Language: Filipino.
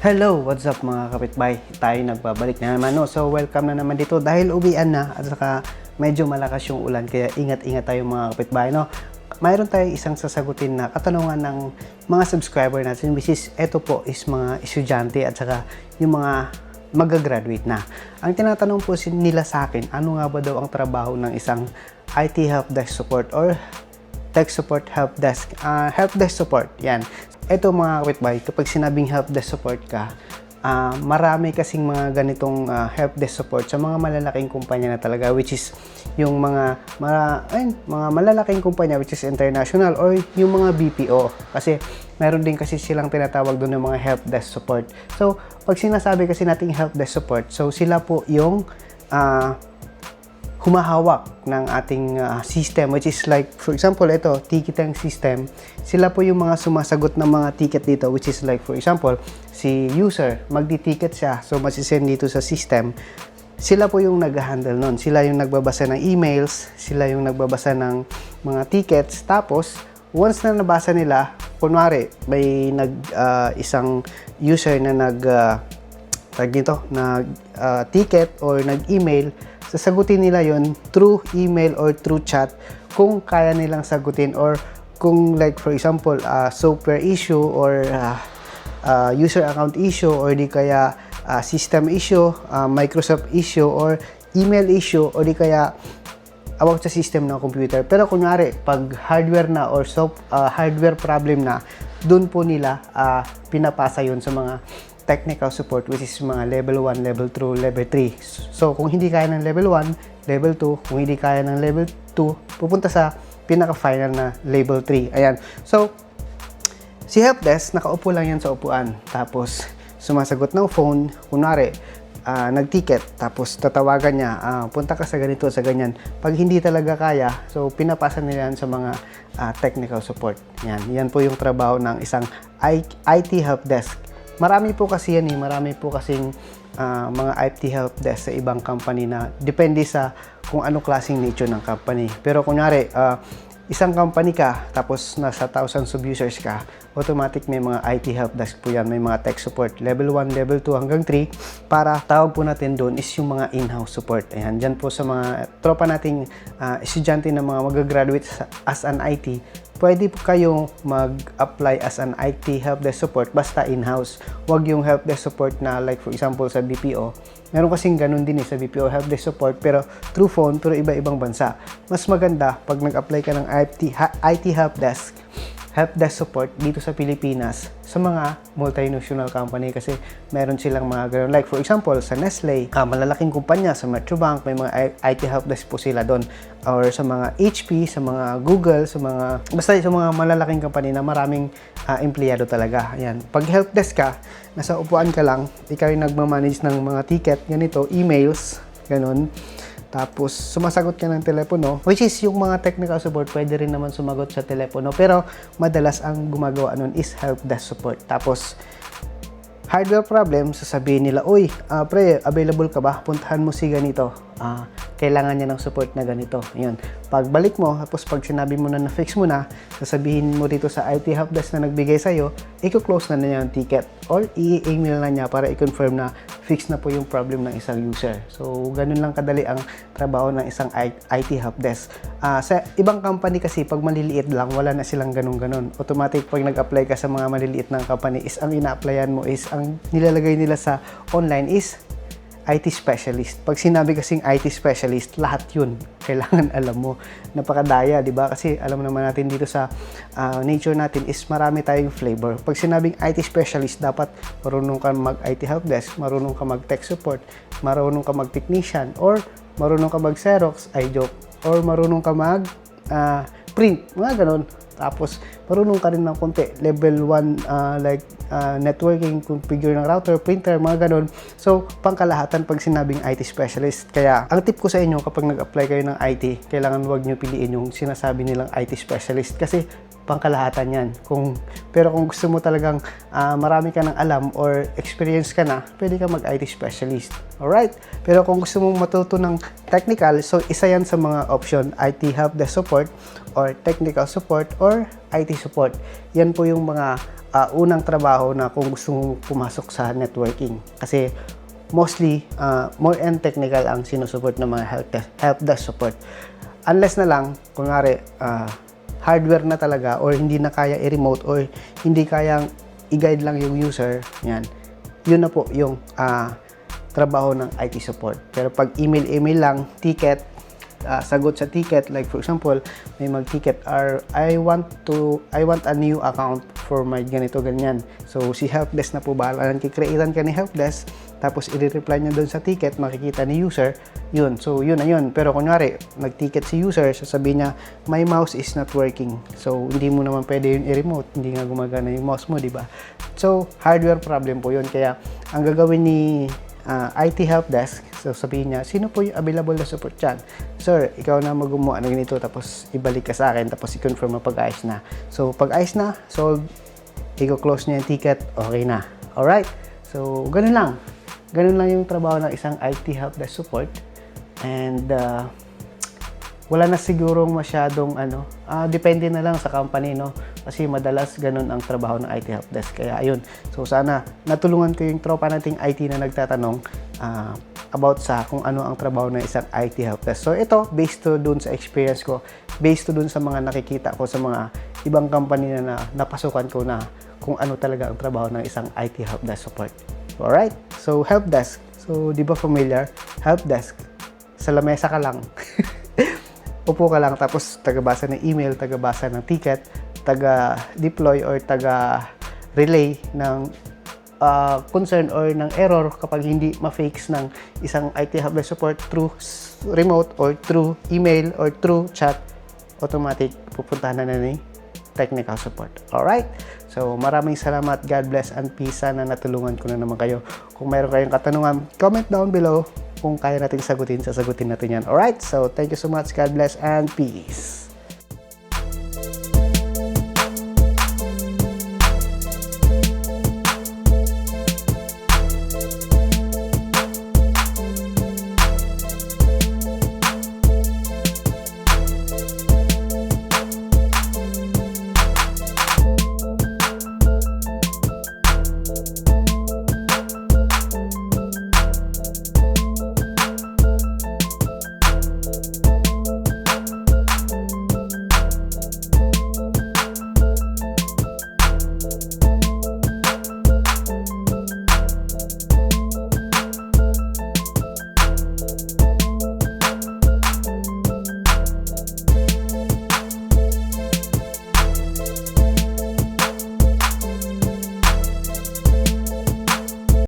Hello, what's up mga kapitbahay? Tayo nagbabalik na naman. No? So, welcome na naman dito dahil uwian na at saka medyo malakas yung ulan kaya ingat-ingat tayo mga kapitbahay. No? Mayroon tayong isang sasagutin na katanungan ng mga subscriber natin which is ito po is mga estudyante at saka yung mga magagraduate na. Ang tinatanong po nila sa akin, ano nga ba daw ang trabaho ng isang IT help desk support or tech support help desk. Ah, help desk support, yan. Ito mga kapitbahay, kapag sinabing help desk support ka, ah, marami kasing mga ganitong ah, help desk support sa mga malalaking kumpanya na talaga which is yung mga mara, ayun, mga malalaking kumpanya which is international or yung mga BPO kasi meron din kasi silang tinatawag doon ng mga help desk support. So, pag sinasabi kasi nating help desk support, so sila po yung ah, humahawak ng ating uh, system which is like for example ito ticketing system. Sila po yung mga sumasagot ng mga ticket dito which is like for example si user magdi-ticket siya so masisend dito sa system. Sila po yung nag-handle nun. Sila yung nagbabasa ng emails sila yung nagbabasa ng mga tickets. Tapos once na nabasa nila kunwari may nag uh, isang user na nag uh, tag dito, nag uh, ticket or nag-email, sasagutin nila yon through email or through chat kung kaya nilang sagutin or kung like for example, uh, software issue or uh, uh, user account issue or di kaya uh, system issue, uh, Microsoft issue or email issue or di kaya about sa system ng computer. Pero kunyari, pag hardware na or soft, uh, hardware problem na, doon po nila uh, pinapasa yon sa mga technical support which is mga level 1, level 2, level 3. So, kung hindi kaya ng level 1, level 2, kung hindi kaya ng level 2, pupunta sa pinaka-final na level 3. Ayan. So, si helpdesk, nakaupo lang yan sa upuan. Tapos, sumasagot ng phone. Kunwari, ah, nag-ticket, tapos tatawagan niya, ah, punta ka sa ganito, sa ganyan. Pag hindi talaga kaya, so pinapasa nila yan sa mga ah, technical support. Yan, yan po yung trabaho ng isang IT help desk. Marami po kasi yan eh, marami po kasing ah, mga IT help desk sa ibang company na depende sa kung ano klaseng nature ng company. Pero kunyari, ah, isang company ka, tapos nasa thousands of users ka, automatic may mga IT help desk po yan, may mga tech support, level 1, level 2 hanggang 3, para tawag po natin doon is yung mga in-house support. Ayan, dyan po sa mga tropa nating ah, estudyante na mga magagraduate as an IT, pwede po kayong mag-apply as an IT help desk support basta in-house. Huwag yung help desk support na like for example sa BPO. Meron kasing ganun din eh sa BPO help desk support pero through phone pero iba-ibang bansa. Mas maganda pag nag-apply ka ng IT, IT help desk help desk support dito sa Pilipinas sa mga multinational company kasi meron silang mga ganun. Like for example, sa Nestle, ah, malalaking kumpanya, sa Metrobank, may mga IT help desk po sila doon. Or sa mga HP, sa mga Google, sa mga, basta sa mga malalaking company na maraming ah, empleyado talaga. Ayan. Pag help desk ka, nasa upuan ka lang, ikaw yung nagmamanage ng mga ticket, ganito, emails, ganun. Tapos, sumasagot ka ng telepono, which is yung mga technical support, pwede rin naman sumagot sa telepono. Pero, madalas ang gumagawa nun is help desk support. Tapos, hardware problem, sasabihin nila, Uy, ah, pre, available ka ba? Puntahan mo si ganito. Ah, kailangan niya ng support na ganito. Yun. Pagbalik mo, tapos pag sinabi mo na na-fix mo na, sasabihin mo dito sa IT helpdesk na nagbigay sa'yo, i-close na na niya yung ticket. Or i-email na niya para i-confirm na fix na po yung problem ng isang user. So, ganun lang kadali ang trabaho ng isang IT helpdesk. Ah, sa ibang company kasi, pag maliliit lang, wala na silang ganun-ganun. Automatic, pag nag-apply ka sa mga maliliit ng company, is ang ina-applyan mo is, ang nilalagay nila sa online is IT specialist. Pag sinabi kasing IT specialist, lahat yun. Kailangan alam mo. Napakadaya, di ba? Kasi alam naman natin dito sa ah, nature natin is marami tayong flavor. Pag sinabing IT specialist, dapat marunong ka mag-IT helpdesk, marunong ka mag-tech support, marunong ka mag-technician, or marunong ka mag-xerox, ay joke, or marunong ka mag ah, print, mga ganon. Tapos, marunong ka rin ng konti. Level 1, ah, like ah, networking, configure ng router, printer, mga ganon. So, pangkalahatan pag sinabing IT specialist. Kaya, ang tip ko sa inyo kapag nag-apply kayo ng IT, kailangan huwag nyo piliin yung sinasabi nilang IT specialist. Kasi, pangkalahatan yan. Kung, pero kung gusto mo talagang ah, marami ka ng alam or experience ka na, pwede ka mag-IT specialist. Alright? Pero kung gusto mong matuto ng technical, so isa yan sa mga option, IT help desk support or technical support or IT support. Yan po yung mga ah, unang trabaho na kung gusto mong pumasok sa networking. Kasi mostly, ah, more and technical ang sinusupport ng mga help desk, help desk support. Unless na lang, kunwari, ah, hardware na talaga or hindi na kaya i-remote or hindi kayang i-guide lang yung user, yan. Yun na po yung ah, trabaho ng IT support. Pero pag email-email lang, ticket, ah, sagot sa ticket, like for example, may mag-ticket or I want to, I want a new account for my ganito, ganyan. So, si helpdesk na po bahala nang kikreatan ka ni helpdesk, tapos i-reply niya doon sa ticket, makikita ni user, yun. So, yun na yun. Pero kunyari, nag-ticket si user, sasabihin niya, my mouse is not working. So, hindi mo naman pwede yun i-remote. Hindi nga gumagana yung mouse mo, di ba? So, hardware problem po yun. Kaya, ang gagawin ni ah, IT help desk, so sabihin niya, sino po yung available na support dyan? Sir, ikaw na mag-gumawa ng ganito, tapos ibalik ka sa akin, tapos i-confirm pag-ayos na. So, pag ayos na, solve, i-close niya yung ticket, okay na. Alright? So, ganun lang. Ganun lang yung trabaho ng isang IT help desk support. And, uh, wala na sigurong masyadong ano, ah, depende na lang sa company, no? Kasi madalas ganun ang trabaho ng IT help desk. Kaya ayun. So sana natulungan ko yung tropa nating IT na nagtatanong ah, about sa kung ano ang trabaho ng isang IT help desk. So ito, based to dun sa experience ko, based to dun sa mga nakikita ko sa mga ibang company na, na napasukan ko na kung ano talaga ang trabaho ng isang IT help desk support. Alright? So help desk. So di ba familiar? Help desk. Sa lamesa ka lang. upo ka lang tapos tagabasa ng email, tagabasa ng ticket, taga-deploy or taga-relay ng uh, concern or ng error kapag hindi ma-fix ng isang IT hub support through remote or through email or through chat, automatic pupuntahan na na ni technical support. Alright? So, maraming salamat. God bless and peace. Sana natulungan ko na naman kayo. Kung mayroon kayong katanungan, comment down below. Kung kaya natin sagutin, sasagutin natin yan. Alright? So, thank you so much. God bless and peace.